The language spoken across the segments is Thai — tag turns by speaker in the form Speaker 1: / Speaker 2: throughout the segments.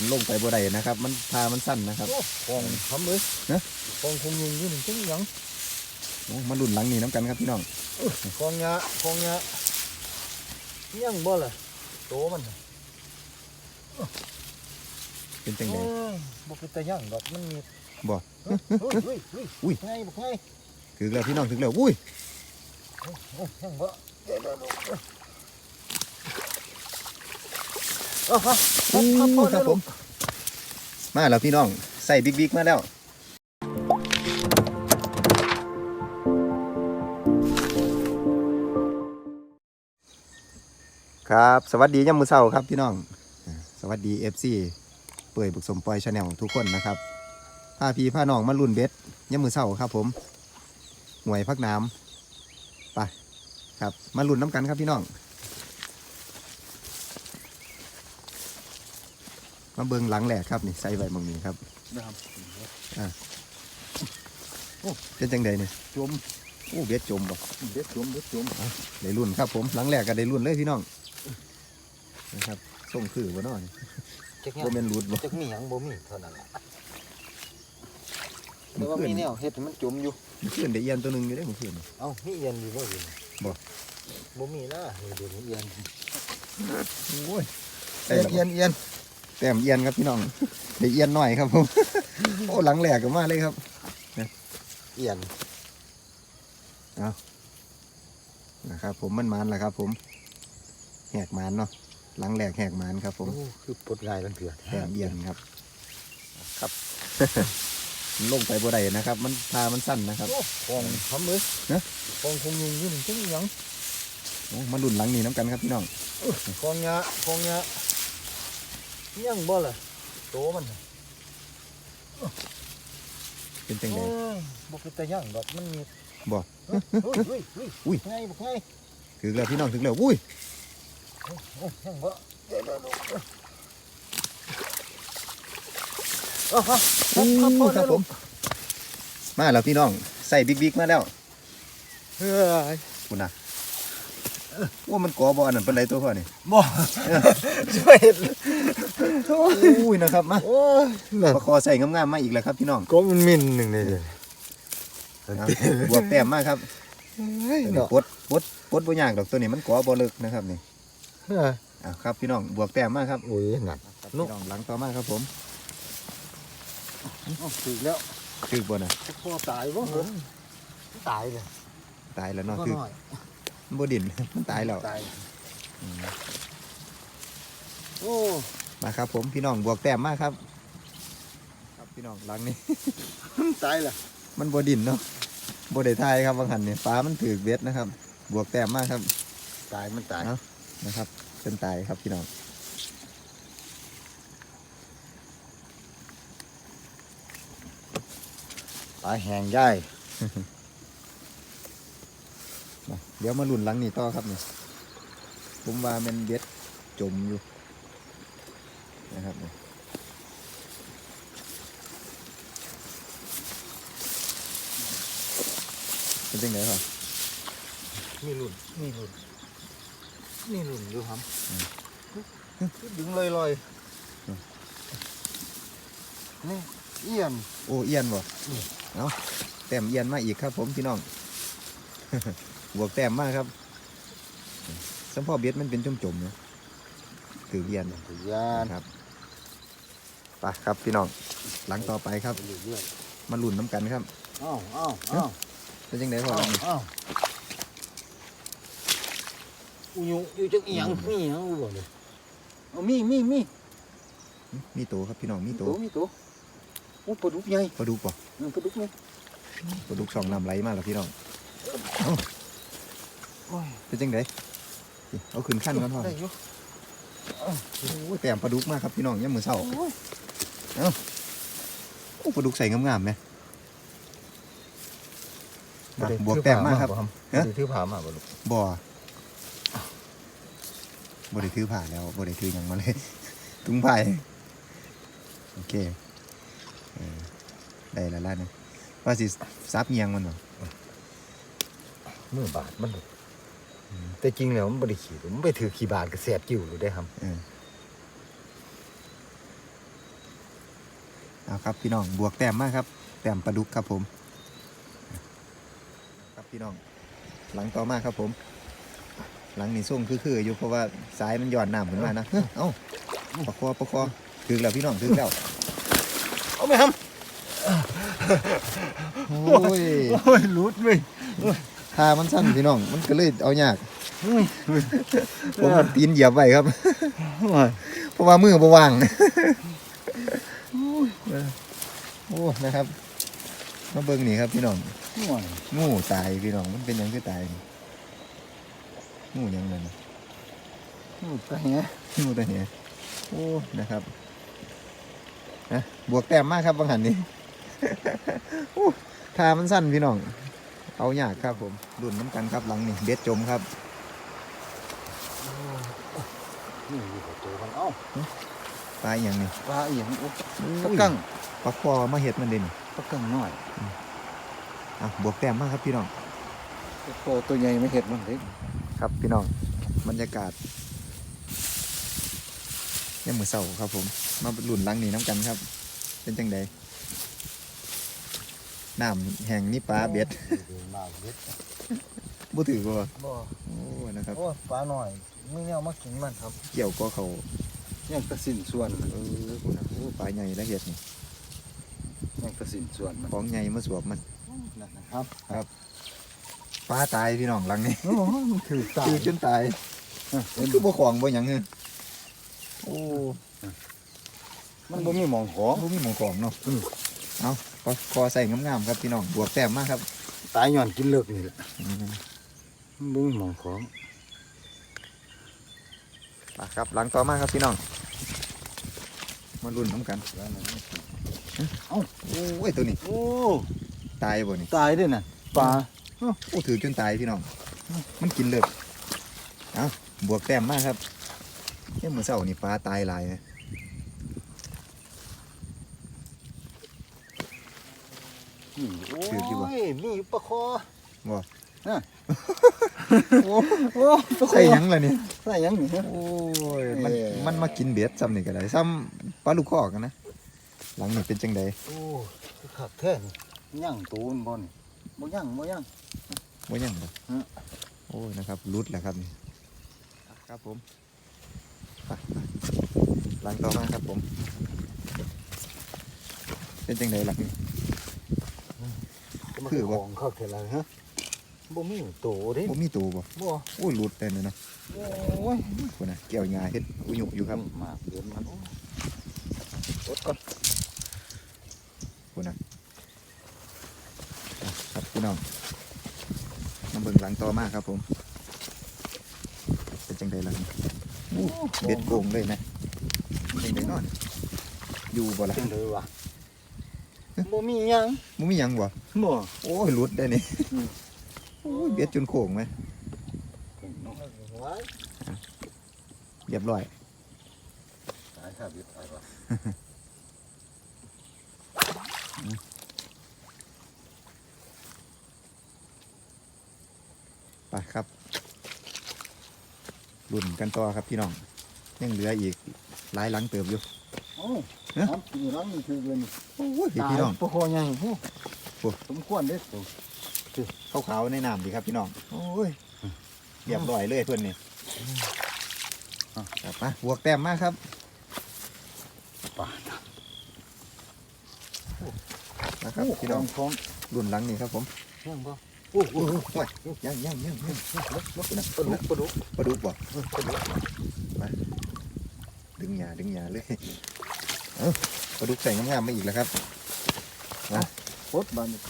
Speaker 1: มันลงไปบ่ได้นะครับ มันพามันสั้นนะครับ
Speaker 2: โอ้ฟองทำเลย
Speaker 1: นะ
Speaker 2: ฟองคงยุงอยู่นี่จังหยัง
Speaker 1: โอ้มาลุ่นหลังนี่น้ำกันครับพี่น้อง
Speaker 2: ฟองยาฟองยายังบ่ล่ะโตมันน่ะ
Speaker 1: เป็นจังได
Speaker 2: โอ้ยบ่เป็นตายังดอกมันมี
Speaker 1: บ่
Speaker 2: เฮ้ยเฮ้ยเฮ้ย
Speaker 1: อุ้ย
Speaker 2: ไงบ่ไง
Speaker 1: ถึงแล้วพี่น้องถึงแล้วอุ้ย
Speaker 2: โอ้ยยังบ่ เดี๋ยวเดี๋ยวเดี๋ยวเอาฮะ
Speaker 1: อู้
Speaker 2: พ่อ
Speaker 1: ครับผม มาแล้วพี่น้อง ใส่บิ๊กบิ๊กมาแล้วครับ สวัสดียามมือเช้าครับพี่น้อง สวัสดี FC เปิดบุกสมปอยชาแนลทุกคนนะครับพาพี่พาน้องมาลุ่นเบ็ดยามมือเช้าครับ ผมหน่วยพักน้ำไปครับ มาลุ่นน้ำกันครับพี่น้อง มาเบิงหลังแหลกครับนี่ใส่ใบมองนี้ครับ
Speaker 2: นะครับ
Speaker 1: เป็นจังใดเนี่ย
Speaker 2: จม
Speaker 1: โอ้เบ็ดจมบ่
Speaker 2: เด็ดจมเด็ดจม
Speaker 1: ได้รุ่นครับ ผมหลังแหลกก็ได้รุ่นเลยพี่น้องนะครับส่งคือบ่น้อย
Speaker 2: จัก
Speaker 1: บ่แม่นรูดบ่
Speaker 2: จักมีหยังบ่มีเท่านั้นล่ะ
Speaker 1: มื้
Speaker 2: แต่
Speaker 1: อ
Speaker 2: ว่า
Speaker 1: คืน
Speaker 2: มีแนวเฮ็ดให้มันจมอยู่
Speaker 1: มื้อคืนได้เอียนตัวหนึงอยู่ได้อมื้อคืน
Speaker 2: เอ้ามีเอียนอยู่บ่อยู่นี่
Speaker 1: บ่
Speaker 2: บ่มีนะนี่เดี๋ยวนี้เอียน
Speaker 1: โอ้ย
Speaker 2: เอียนเอียนเอียน
Speaker 1: แต้มเอียนครับพี่น้องได้เอียนหน่อยครับผมโอ้หลังแหลกก็มาเลยครับ
Speaker 2: เอียน
Speaker 1: นะครับ ผมมันมันแหละครับ ผม แหกมันเนาะหลังแหลกแหกมันครับ ผม
Speaker 2: โอ้คือปลดง่ายมันเถื่อ
Speaker 1: แต้มเอียนครับ ครับมันลงไปบ่ได้นะครับ มันพามันสั้นนะครับ
Speaker 2: โอ้ฟองทำเลย
Speaker 1: นะ
Speaker 2: ฟองคงยุงอยู่นี่จังหยัง
Speaker 1: โอ้มาลุ่นหลังนี่น้ำกันครับพี่น้อง
Speaker 2: ฟองยาฟองยา ยังบ่ล่ะโตมันน่ะ
Speaker 1: เป็นจังได
Speaker 2: โอ้ยบ่เป็นตายังดอกมันมี
Speaker 1: บ่
Speaker 2: เฮ้ยเฮ้ยเฮ้ยเฮ้ย
Speaker 1: อุ้ย
Speaker 2: ไงบ่ไง
Speaker 1: ถึงแล้วพี่น้องถึงแล้วอุ้ย
Speaker 2: โอ้โอ้ยังบ่เดี๋ยวเดี๋ยวเดี๋ยวเอาฮะ
Speaker 1: อู้
Speaker 2: พ่อ
Speaker 1: ครับผม มาแล้วพี่น้องใส่บิ๊กบิ๊กมาแล้ว
Speaker 2: เฮ้ย
Speaker 1: คุณนะ ว่ามันกอบออันนั้นเป็นไรตัวพ่อนี่
Speaker 2: บ่ช่วยเฮ็ด
Speaker 1: อุ้ยนะครับมา
Speaker 2: โอ้ยนั่น
Speaker 1: ประคอใส่งามๆมาอีกแล้วครับพี่น้อง
Speaker 2: ก็มันมินหนึ่งเลยเดี๋ยว
Speaker 1: เอาบวกแต้มมากครับ
Speaker 2: เฮ้ย
Speaker 1: ตัวนี้
Speaker 2: เนาะ
Speaker 1: ปลดปลดปลดบ่ยากดอกตัวนี้มันกอบอเลิกนะครับนี่
Speaker 2: เออ
Speaker 1: อ่าครับพี่น้องบวกแต้มมากครับ
Speaker 2: โอ้ยนั่น
Speaker 1: ครับพี่น้องหลังต่อมาครับผม
Speaker 2: เอาถึกแล้ว
Speaker 1: คือบนอะ
Speaker 2: จะพ่อตายบ่เหรอตายเลย
Speaker 1: ตายแล้วเนาะ
Speaker 2: ก็
Speaker 1: คือ
Speaker 2: น้อย
Speaker 1: มัน บ่ดิน มันตายแล้ว
Speaker 2: ตาย
Speaker 1: อืม
Speaker 2: โอ้
Speaker 1: มาครับ ผมพี่น้องบวกแต้มมากครับ ครับพี่น้องหลังนี้
Speaker 2: ตายละ
Speaker 1: มันบ่ดินเนาะบ่ได้ทายครับบางหันเนี่ยฟ้ามันถือเบ็ดนะครับ บวกแต้มมากครับ
Speaker 2: ตายมันตาย
Speaker 1: เนาะนะครับเป็นตายครับพี่น้อง
Speaker 2: ตายแหงย่าย
Speaker 1: มา เดี๋ยวมาลุ่นหลังนี่ต่อครับนี่ผมว่ามันเบ็ดจมอยู่นะครับนี่เป็นจังไงครับ
Speaker 2: มีรุ่นมีรุ่นมีรุ่นอยู่ครับ
Speaker 1: อืม
Speaker 2: ดึงลอยลอย
Speaker 1: อืม
Speaker 2: นี่เอียน
Speaker 1: โอ้เอียนบ่
Speaker 2: อืม
Speaker 1: เอาแต้มเอียนมาอีกครับผมพี่น้อง บวกแต้มมากครับสัมพ่อเบ็ดมันเป็นจมๆเนาะถือเอียน
Speaker 2: พยาน
Speaker 1: นะครับไปครับพี่น้องหลังต่อไปครับ
Speaker 2: ไปเรื่อย
Speaker 1: มาลุ่นน้ำกันครับ
Speaker 2: ๆอ้าวอ้าวอ้าว
Speaker 1: เป็นจังไงพ่อ
Speaker 2: อ้าว
Speaker 1: นี่
Speaker 2: อ้าวอุยอยู่จักอีหยังมีหยังอุบ่เนี่ยเอามีมีมี
Speaker 1: มีตัวครับพี่น้องมีตัว
Speaker 2: มีตัวโอ้ปลาดุกใหญ่
Speaker 1: ปลาดุกป่ะ
Speaker 2: เออปลาดุกใหญ่
Speaker 1: ปลาดุกสองลำไหลมาแล้วพี่น้อง
Speaker 2: โอ้ย
Speaker 1: เป็นจังไงเอาขึ้นขั้นก่อนพ่อ
Speaker 2: ได้อยู่
Speaker 1: โอ้ยแต้มปลาดุกมากครับพี่น้องย่ามมือเศร้า
Speaker 2: โอ้ย
Speaker 1: โอ้ปลาดุกใส่งามๆไหมมาบวกแต้มมากครับ
Speaker 2: บ่
Speaker 1: ฮะ
Speaker 2: ได้ถือผ้ามาบ่ลูก
Speaker 1: บ่อบ่ได้ถือผ่าแล้วบ่ได้ถือหยังมาเลยถุงผ้าโอเคเออได้แล้วล่ะเนี่ยว่าสิซับเงียงมันเหรอ
Speaker 2: มือบาดมันลูก แต่จริงแล้วมันบ่ได้ขี้มันไปถือขี้บาดก็แสบจิ้วอยู่ได้ครับ
Speaker 1: เออเอาครับพี่น้องบวกแต้มมากครับ แต้มปลาดุกครับผม ครับพี่น้อง หลังต่อมาครับผม หลังนี่ส่งคือๆอยู่เพราะว่าสายมันหย่อนน้ำขึ้นมานะเฮ้ยเอ้าประคอประคอถึงแล้วพี่น้องถึงแล้ว
Speaker 2: เอาไหมครับ
Speaker 1: โอ้ย
Speaker 2: โอ้ยหลุดเลย
Speaker 1: ทามันสั้นพี่น้อง มันก็เลยเอายากผมมันตีนเหยียบไว้ครับ เพราะว่ามือบ่ว่างโอ้นะครับมาเบิ่งนี่ครับพี่น้อง
Speaker 2: ห่วย
Speaker 1: งูตายพี่น้องมันเป็นหยังคือตายนี่งูหยังนั่นน่ะ
Speaker 2: หลุดไปไง
Speaker 1: งูตัวเนี้ยโอ้นะครับนะบวกแต้มมากครับบางหันนี้โอ้ทามันสั้นพี่น้อง เอายากครับผมรุ่นน้ำกันครับหลังนี่เบ็ดจมครับ
Speaker 2: นี่อยู่กับตัวมันเอ้า
Speaker 1: ปลาอหย่างนี้
Speaker 2: ปลาอีหยังโอ้
Speaker 1: อุ้ย
Speaker 2: ปลากัง
Speaker 1: ปลาคอมาเห็ดมันเด่น
Speaker 2: ปลากังน้อย
Speaker 1: อะบวกแต้มมากครับพี่น้อง
Speaker 2: โตตัวใหญ่ไม่เห็ดมันเด็ก
Speaker 1: ครับพี่น้องบรรยากาศยังมือเศร้าครับผม มาหลุนหลังนี่น้ำกันครับ เป็นจังใด น้ำแห่งนี่ปลาเบ็ด
Speaker 2: มาเบ็ด
Speaker 1: บ่ถือบ่
Speaker 2: บ่
Speaker 1: โอ้นะครับ
Speaker 2: โอ้ปลาหน่อยไม่เนี่ยเอามากินมันครับ
Speaker 1: เกี่ยวก็เขา
Speaker 2: ยังกระสินส่วน
Speaker 1: เออพุ่นน่ะโอ้ปลาใหญ่แล้วเห็ดนี่
Speaker 2: ยังกระสินส่วนมัน
Speaker 1: ของใหญ่มาสวบมัน
Speaker 2: นั่นนะครับ
Speaker 1: ปลาตายพี่น้องหลังนี่
Speaker 2: โอ้มันถือตา
Speaker 1: คือจนตาย
Speaker 2: เห็
Speaker 1: มันนคือบ่ของบ่หยังเงโอ้
Speaker 2: มันบ่มีหมองของ
Speaker 1: บ่มีหมองของเนาะ
Speaker 2: อืม
Speaker 1: เอา ปลาคอใส่งามๆครับพี่น้องบวกแต้มมากครับ
Speaker 2: ตายย้อนกินเลิกนี่แหละ
Speaker 1: อืม
Speaker 2: มันบ่มีหมองของ
Speaker 1: ไปครับหลังต่อมาครับพี่น้อง มาลุ้นน้ำกัน
Speaker 2: เอ้า
Speaker 1: โอ้ยตัวนี้
Speaker 2: โอ้
Speaker 1: ตายบ่นี่
Speaker 2: ตายด้วยน่ะปลา
Speaker 1: โอ้ถือจนตายพี่น้อง มันกินเลิกเอาบวกแต้มมากครับเนี่ยมือเศร้านี่ปลาตายหลายนะ
Speaker 2: นี่โอ้ยมีอยู่ปลาคอ
Speaker 1: บ่
Speaker 2: ฮะ
Speaker 1: โอ้
Speaker 2: โอ้ปลาคอ
Speaker 1: ใส่หยังล่ะนี่
Speaker 2: ใส่หยังนี่ฮะ
Speaker 1: โอ้ยมัน
Speaker 2: เอ่อ
Speaker 1: มันมากินเบ็ดซ้ำนี่ก็ได้ซ้ำปลาลูกคอกกันนะหลังนี่เป็นจังใด
Speaker 2: โอ้ขับแท้นี่ย่างตูนบ่นี่บ่ย่างบ่ย่าง
Speaker 1: ว่ายังบ่
Speaker 2: ฮะ
Speaker 1: โอ้ยนะครับรุดแหละครับนี่ครับผมไปไปหลังต่อมาครับผม เป็นจังใดหลังนี่ คื
Speaker 2: คืออ
Speaker 1: ว่า
Speaker 2: ของเขาเท่าไหร่ฮะบ่มีโตเด้
Speaker 1: บ่มีตัวบ่
Speaker 2: บ่
Speaker 1: โอ้ยรุดเลยนะเนาะ
Speaker 2: โอ้ย
Speaker 1: คนน่ะเกี่ยวงาเฮ็ดอุยุอยู่ครับ
Speaker 2: มาเดือนมันโอ้รถก่อน
Speaker 1: คนน่ะอะครับพี่น้องมาเบิ่งหลังต่อมาครับผมเป็นจังใดหลังนี่อู้เบ็ดโกงเลยนะจังใดนอนอยู่บ่ล่ะ
Speaker 2: จังเลยวะบ่มีหยัง
Speaker 1: บ่มีหยังบ่
Speaker 2: บ่
Speaker 1: โอ้ยรุดได้นี่
Speaker 2: อืม
Speaker 1: โอ้ยเบ็ดจนโค้งไหม
Speaker 2: ไว้
Speaker 1: เรียบร้อย
Speaker 2: ตายครับตายวะ
Speaker 1: ไปครับรุ่นกันต่อครับพี่น้องยังเหลืออีกหลายหลังเติบอยู่
Speaker 2: โอ้
Speaker 1: เอ๊ะ
Speaker 2: น้ำปีน้ำนี่คือเงิน
Speaker 1: โอ้ยพี่พี่น้อง
Speaker 2: ปลาคอใหญ่โอ้
Speaker 1: โอ้
Speaker 2: สมควรเด้ตัว
Speaker 1: ขาวๆในน้ำดีครับพี่น้อง โอ้ยเรียบร้อยเลยเพื่อนนี่เอากลับมาบวกแต้มมากครับ
Speaker 2: ปลา
Speaker 1: นะครับพี่น้อง
Speaker 2: ของ
Speaker 1: รุ่นหลังนี่ครับผม
Speaker 2: ยังบ่โอ้โห
Speaker 1: โอ้ยโอ้ยยังยังยังยัง
Speaker 2: ปลาดุกปลาดุก
Speaker 1: ปลาดุกบ่
Speaker 2: ปลาดุก
Speaker 1: ดึงหยาดึงหยาเลยเอ้าปลาดุกใส่งามๆมาอีกแล้วครับ
Speaker 2: โคตรบานนี่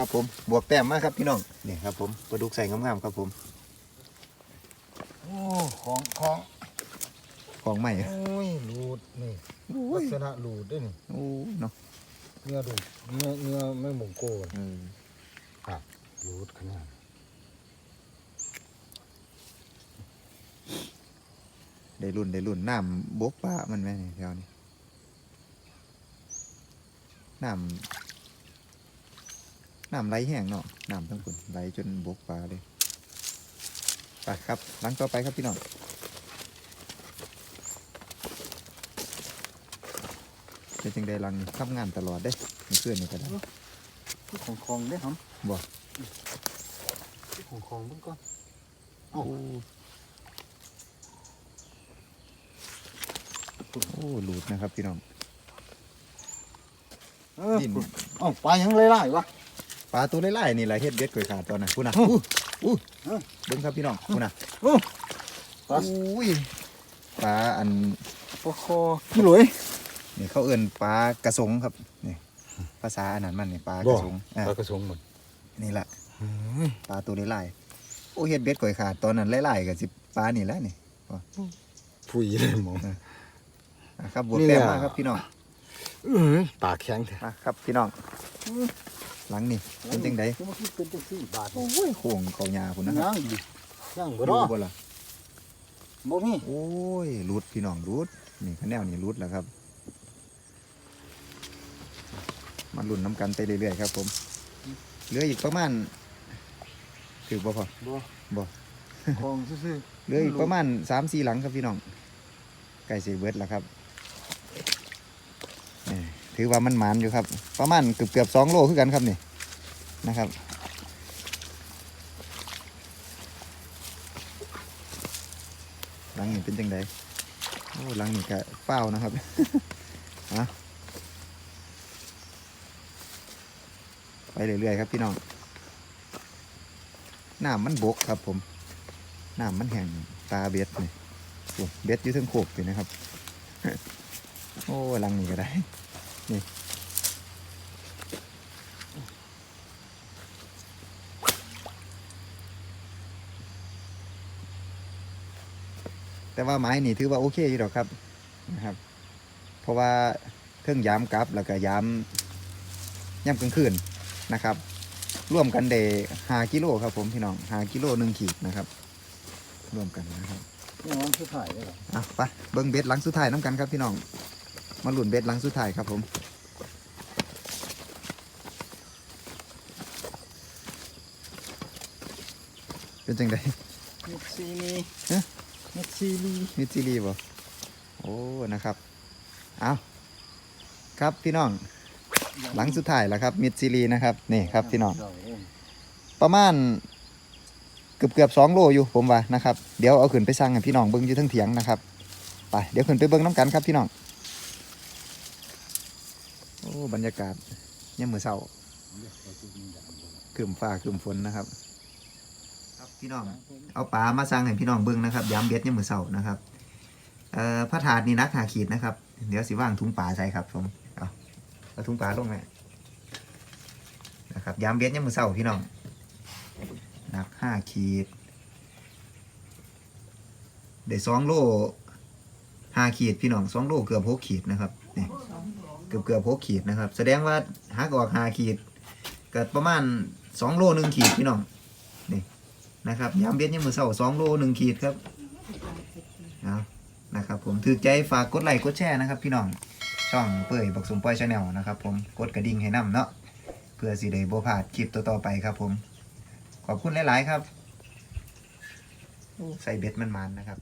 Speaker 1: ครับผมบวกแต้มมากครับพี่น้องนี่ครับผมปลาดุกใส่งามๆครับผม
Speaker 2: โอ้ของของ
Speaker 1: ของใหม่
Speaker 2: โอ้ยหลูดนี่
Speaker 1: โอ้
Speaker 2: ลั
Speaker 1: ย
Speaker 2: กษณะหลูดด้วยนี่
Speaker 1: โอ้เนาะ
Speaker 2: เนื้อดูดเนื้อเนื้อไม่หมงโกน
Speaker 1: เออ
Speaker 2: หลูดขนาด
Speaker 1: ได้รุ่นได้รุ่นน้ำบกปลามันไหมนี่แถวนี้น้ำ น้ำไหลแห้งเนาะน้ำทั้งคนไหลจนบกปลาเลยไปครับหลังต่อไปครับพี่น้องเป็นเป็นจังไดลังนี่ทำงานตลอดเด้มันเคลื่อนนี่ก็ได้
Speaker 2: ที่ของของเด้ครับ
Speaker 1: บ่
Speaker 2: ที่ของของเบิ่งก่อน
Speaker 1: โอ้โอ้หลุดนะครับพี่น้อง
Speaker 2: เออ
Speaker 1: ดิน
Speaker 2: เอ้าปลายังไล่ๆวะ
Speaker 1: ปลาตัวไล่ๆนี่แหละเฮ็ดเบ็ดก่อยขาดตอนน่ะพูดน่ะ
Speaker 2: อู้
Speaker 1: อู้อู้
Speaker 2: เออ
Speaker 1: เบิ่งครับพี่น้องพูดน่ะ
Speaker 2: อู้ปลา
Speaker 1: อุ้ยปลาอัน
Speaker 2: ปลาคอพี่หลุย
Speaker 1: นี่เขาเอิ้นปลากระสงครับนี่ภาษาอันนั้นมันนี่ปลากระสงอะ
Speaker 2: ปลากระสงหมด
Speaker 1: นี่แหละปลาตัวไล่ๆโอ้เฮ็ดเบ็ดก่อยขาดตอนนั้นไล่ๆก็สิปลานี่แหละนี่
Speaker 2: ผุยเลยหมอง
Speaker 1: อะครับบวก
Speaker 2: นี่
Speaker 1: แต้ม
Speaker 2: แหละ
Speaker 1: มาครับพี่น้อง
Speaker 2: เออปลาแข็งแท้
Speaker 1: มาครับพี่น้อง หลังนี่เป็นจังได
Speaker 2: มันคือเป็นจังซี่บาท
Speaker 1: โอ้ยโค้งเขายาพุ่นนะครับ
Speaker 2: ย่างดิย่างบ่
Speaker 1: ดู
Speaker 2: เนาะ
Speaker 1: บ่ล่ะ
Speaker 2: บ่มี
Speaker 1: โอ้ยรูดพี่น้องรูดนี่คะแนนนี่รูดแล้วครับมาลุ้นน้ำกันไปเรื่อยๆครับผมเหลืออีกประมาณถือบ่พอ
Speaker 2: บ่
Speaker 1: บ่
Speaker 2: ของซื่อ
Speaker 1: เหลืออีกประมาณสามสี่หลังครับพี่น้องใกล้สิเบิดแล้วครับนี่ ถือว่ามันหมานอยู่ครับ ประมาณเกือบเกือบสองโลคือกันครับนี่นะครับหลังนี่เป็นจังไดโอ้หลังนี่ก็เฝ้านะครับอะไปเรื่อยๆครับพี่น้องน้ำมันบกครับผมน้ำมันแห้งตาเบ็ดนี่เบ็ดอยู่ทั้งโขกเลยนะครับ โอ้ลังนี่ก็ได้ นี่แต่ว่าไม้นี่ถือว่าโอเคอยู่หรอกครับนะครับ เพราะว่าเครื่องยามกลับแล้วก็ยามย่ำกลางคืนนะครับ ร่วมกันเดหากิโลครับผมพี่น้องหากิโลหนึ่งขีดนะครับ ร่วมกันนะครับ
Speaker 2: ๆนี่มันคือถ่ายได้หรอ
Speaker 1: อะไปเบิ้งเบ็ดหลังสุดท้ายน้ำกันครับพี่น้องมาหลุนเบ็ดหลังสุดท้ายครับผม เป็นจังได
Speaker 2: มิดซีนี
Speaker 1: ฮะ
Speaker 2: มิดซีนี
Speaker 1: มิดซิลีบ่โอ้นะครับเอาครับพี่น้อง หลังสุดท้ายแล้วครับ มิดซิลีนะครับนี่ครับพี่น้องประมาณเกือบเกือบสองโลอยู่ผมว่านะครับเดี๋ยวเอาขึ้นไปสั่งให้พี่น้องเบิ้งอยู่ทั้งเถียงนะครับไปเดี๋ยวขึ้นไปเบิ้งน้ำกันครับพี่น้องโอ้บรรยากาศเนี่ยามมือเศร้าคืมฟ้าคืมฝนนะครับครับ พี่น้อง เอาปลามาสั่งให้พี่น้องเบิ้งนะครับย้ำเบ็ดเนี่ยามมือเศร้านะครับเอ่อพระถาดนี่นักหาขีดนะครับ เดี๋ยวสิว่างถุงปลาใส่ครับผมเอาเอาถุงปลาลงไหมนะครับย้ำเบ็ดเนี่ยามมือเศร้าพี่น้องหนักห้าขีดได้สองโลห้าขีดพี่น้องสองโลเกือบหกขีดนะครับนี่เกือบเกือบหกขีดนะครับ แสดงว่าหักออกห้าขีดเกิดประมาณสองโลหนึ่งขีดพี่น้องนี่ นะครับยามเบ็ดยังมือเสาสองโลหนึ่งขีดครับเอานะครับผมถือใจฝากกดไลค์กดแชร์นะครับ พี่น้องช่องเปื่อยบักสมปอยชาแนลนะครับผมกดกระดิ่งให้นํเนาะเพื่อสิได้บ่พลาดคลิปต่อๆไปครับผม ขอบคุณหลาย ๆ ครับ ใส่เบ็ดมันมันๆนะครับ